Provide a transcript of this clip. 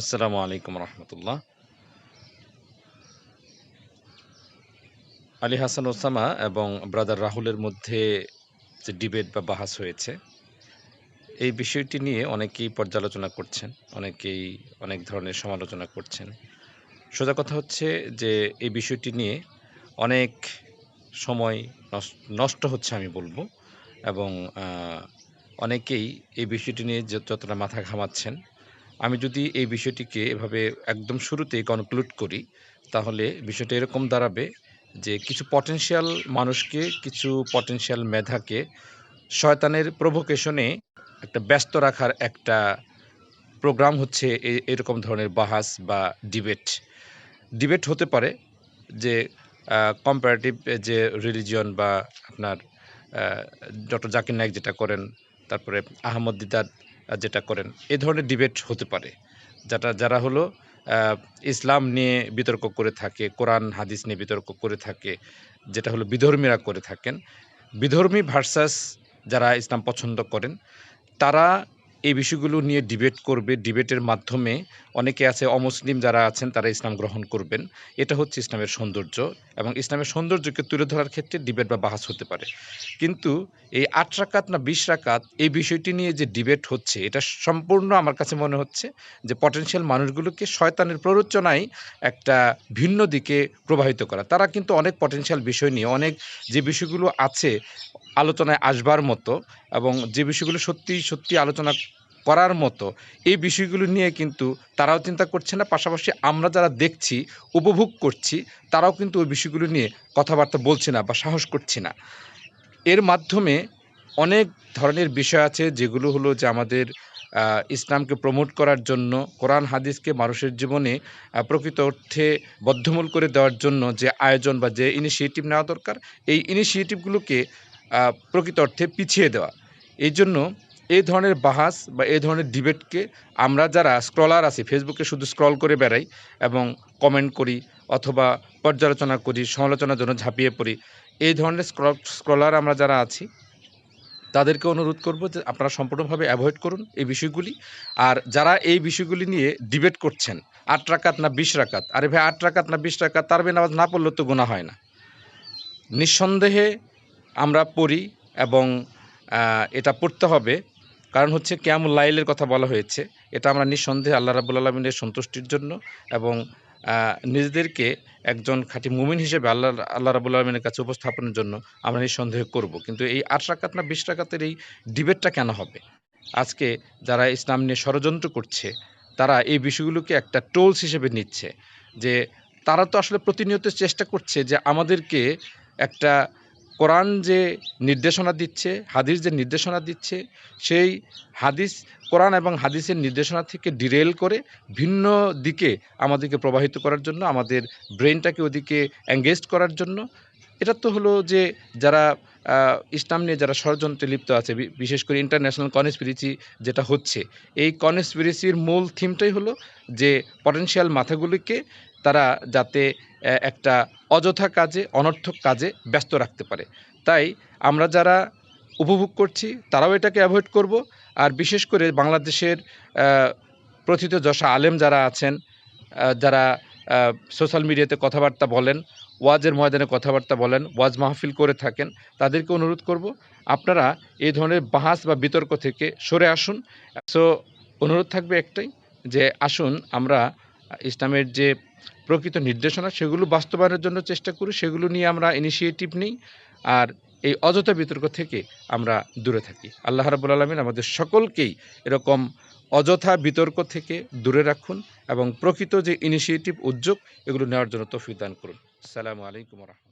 আসসালামু আলাইকুম রহমতুল্লাহ। আলী হাসান ওসামা এবং ব্রাদার রাহুলের মধ্যে যে ডিবেট বা বাহাস হয়েছে, এই বিষয়টি নিয়ে অনেকেই পর্যালোচনা করছেন, অনেকেই অনেক ধরনের সমালোচনা করছেন। সোজা কথা হচ্ছে যে এই বিষয়টি নিয়ে অনেক সময় নষ্ট হচ্ছে আমি বলব এবং অনেকেই এই বিষয়টি নিয়ে যত- যতটা মাথা ঘামাচ্ছেন আমি যদি এই বিষয়টিকে এভাবে একদম শুরুতেই কনক্লুড করি, তাহলে বিষয়টা এরকম দাঁড়াবে যে কিছু পটেনশিয়াল মানুষকে, কিছু পটেনশিয়াল মেধাকে শয়তানের প্রভোকেশনে একটা ব্যস্ত রাখার একটা প্রোগ্রাম হচ্ছে এরকম ধরনের বাহাস বা ডিবেট ডিবেট হতে পারে যে কম্পারেটিভ যে রিলিজিয়ন বা আপনার ডক্টর জাকির নায়ক যেটা করেন, তারপরে আহমদ দিদার যেটা করেন, এ ধরনের ডিবেট হতে পারে। যেটা, যারা হলো ইসলাম নিয়ে বিতর্ক করে থাকে, কোরআন, হাদিস নিয়ে বিতর্ক করে থাকে, যেটা হলো বিধর্মীরা করে থাকেন। বিধর্মী ভার্সাস যারা ইসলাম পছন্দ করেন, তারা এই বিষয়গুলো নিয়ে ডিবেট করবে। ডিবেটের মাধ্যমে অনেকে আছে, অমুসলিম যারা আছেন, তারা ইসলাম গ্রহণ করবেন। এটা হচ্ছে ইসলামের সৌন্দর্য এবং ইসলামের সৌন্দর্যকে তুলে ধরার ক্ষেত্রে ডিবেট বা বাহাস হতে পারে। কিন্তু এই আট রাকাত না বিশ রাকাত, এই বিষয়টি নিয়ে যে ডিবেট হচ্ছে, এটা সম্পূর্ণ আমার কাছে মনে হচ্ছে যে পটেনশিয়াল মানুষগুলোকে শয়তানের প্ররোচনায় একটা ভিন্ন দিকে প্রবাহিত করা। তারা কিন্তু অনেক পটেনশিয়াল বিষয় নিয়ে, অনেক যে বিষয়গুলো আছে আলোচনায় আসবার মতো এবং যে বিষয়গুলো সত্যি সত্যি আলোচনা করার মতো, এই বিষয়গুলো নিয়ে কিন্তু তারাও চিন্তা করছে না। পাশাপাশি আমরা যারা দেখছি, উপভোগ করছি, তারাও কিন্তু ওই বিষয়গুলো নিয়ে কথাবার্তা বলছে না বা সাহস করছে না। এর মাধ্যমে অনেক ধরনের বিষয় আছে যেগুলো হলো যে আমাদের ইসলামকে প্রমোট করার জন্য, কোরআন, হাদিসকে মানুষের জীবনে প্রকৃত অর্থে বদ্ধমূল করে দেওয়ার জন্য যে আয়োজন বা যে ইনিশিয়েটিভ নেওয়া দরকার, এই ইনিশিয়েটিভগুলোকে প্রকৃত অর্থে পিছিয়ে দেওয়া। এই জন্য এই ধরনের বাহাস বা এই ধরনের ডিবেটকে আমরা যারা স্ক্রলার আছি, ফেসবুকে শুধু স্ক্রল করে বেড়াই এবং কমেন্ট করি অথবা পর্যালোচনা করি, সমালোচনার জন্য ঝাঁপিয়ে পড়ি, এই ধরনের স্ক্রল, স্ক্রলার আমরা যারা আছি, তাদেরকে অনুরোধ করব যে আপনারা সম্পূর্ণভাবে অ্যাভয়েড করুন এই বিষয়গুলি। আর যারা এই বিষয়গুলি নিয়ে ডিবেট করছেন, আট রাকাত না বিশ রাকাত, আরে ভাই, আট রাকাত না বিশ রাকাত, তার নামাজ না পড়লে তো গোনা হয় না। নিঃসন্দেহে আমরা পড়ি এবং এটা পড়তে হবে। কারণ হচ্ছে কেয়ামুল লাইলের কথা বলা হয়েছে। এটা আমরা নিঃসন্দেহে আল্লাহ রাবুল আলমিনের সন্তুষ্টির জন্য এবং নিজেদেরকে একজন খাঁটি মুমিন হিসেবে আল্লাহ আল্লাহ রাবুল আলমিনের কাছে উপস্থাপনের জন্য আমরা নিঃসন্দেহ করব। কিন্তু এই আট রাকাত না বিশ রাকাতের এই ডিবেটটা কেন হবে? আজকে যারা ইসলাম নিয়ে ষড়যন্ত্র করছে, তারা এই বিষয়গুলোকে একটা টোলস হিসেবে নিচ্ছে যে, তারা তো আসলে প্রতিনিয়ত চেষ্টা করছে যে আমাদেরকে একটা কোরআন যে নির্দেশনা দিচ্ছে, হাদিস যে নির্দেশনা দিচ্ছে, সেই হাদিস, কোরআন এবং হাদিসের নির্দেশনা থেকে ডিরেল করে ভিন্ন দিকে আমাদেরকে প্রবাহিত করার জন্য, আমাদের ব্রেনটাকে ওদিকে এঙ্গেজ করার জন্য। এটা তো হলো যে যারা ইসলাম নিয়ে যারা ষড়যন্ত্রে লিপ্ত আছে বিশেষ করে ইন্টারন্যাশনাল কনস্পিরিচি যেটা হচ্ছে। এই কনস্পিরিসির মূল থিমটাই হলো যে পটেনশিয়াল মাথাগুলিকে তারা যাতে একটা অযথা কাজে, অনর্থক কাজে ব্যস্ত রাখতে পারে। তাই আমরা যারা উপভোগ করছি, তারাও এটাকে অ্যাভয়েড করব। আর বিশেষ করে বাংলাদেশের প্রথিত যশা আলেম যারা আছেন যারা সোশ্যাল মিডিয়াতে কথাবার্তা বলেন, ওয়াজের ময়দানে কথাবার্তা বলেন, ওয়াজ মাহফিল করে থাকেন, তাদেরকে অনুরোধ করব, আপনারা এই ধরনের বাহাস বা বিতর্ক থেকে সরে আসুন। সো অনুরোধ থাকবে একটাই, যে আসুন, আমরা ইসলামের যে প্রকৃত নির্দেশনা, সেগুলো বাস্তবায়নের জন্য চেষ্টা করি, সেগুলো নিয়ে আমরা ইনিশিয়েটিভ নিই, আর এই অযথা বিতর্ক থেকে আমরা দূরে থাকি। আল্লাহ রাবুল আলমিন আমাদের সকলকেই এরকম অযথা বিতর্ক থেকে দূরে রাখুন এবং প্রকৃত যে ইনিশিয়েটিভ উদ্যোগ, এগুলো নেওয়ার জন্য তৌফিক দান করুন। আসসালামু আলাইকুম রহমতুল্লাহ।